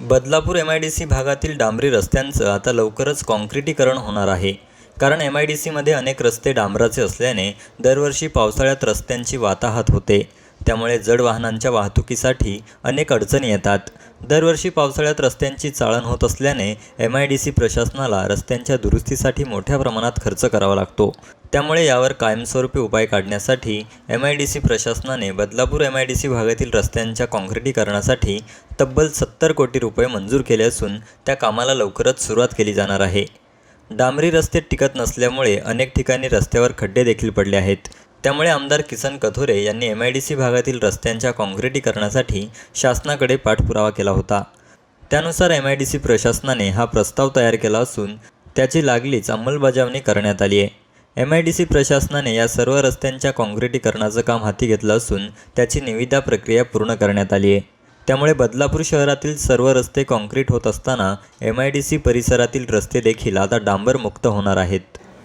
Badlapur M I D C भागातील डांबरी रस्त्यांचं आता लवकरच काँक्रिटीकरण होणार आहे. कारण एम आय डी सीमध्ये अनेक रस्ते डांबराचे असल्याने दरवर्षी पावसाळ्यात रस्त्यांची वाताहात होते. त्यामुळे जड वाहनांच्या वाहतुकीसाठी अनेक अडचणी येतात. दरवर्षी पावसाळ्यात रस्त्यांची चाळण होत असल्याने एम आय डी सी प्रशासनाला रस्त्यांच्या दुरुस्तीसाठी मोठ्या प्रमाणात खर्च करावा लागतो. त्यामुळे यावर कायमस्वरूपी उपाय काढण्यासाठी एम आय डी सी प्रशासनाने Badlapur M I D C भागातील रस्त्यांच्या काँक्रिटीकरणासाठी तब्बल सत्तर कोटी रुपये मंजूर केले असून त्या कामाला लवकरच सुरुवात केली जाणार आहे. डांबरी रस्ते टिकत नसल्यामुळे अनेक ठिकाणी रस्त्यावर खड्डे देखील पडले आहेत. त्यामुळे आमदार किसन कथोरे यांनी एम आय डी सी भागातील रस्त्यांच्या काँक्रिटीकरणासाठी शासनाकडे पाठपुरावा केला होता. त्यानुसार एम आय डी सी प्रशासनाने हा प्रस्ताव तयार केला असून त्याची लागलीच अंमलबजावणी करण्यात आली आहे. एम आय डी सी प्रशासनाने या सर्व रस्त्यांच्या काँक्रिटीकरणाचं काम हाती घेतलं असून त्याची निविदा प्रक्रिया पूर्ण करण्यात आली आहे. त्यामुळे बदलापूर शहरातील सर्व रस्ते काँक्रीट होत असताना एम आय डी सी परिसरातील रस्ते देखील आता डांबरमुक्त होणार आहेत.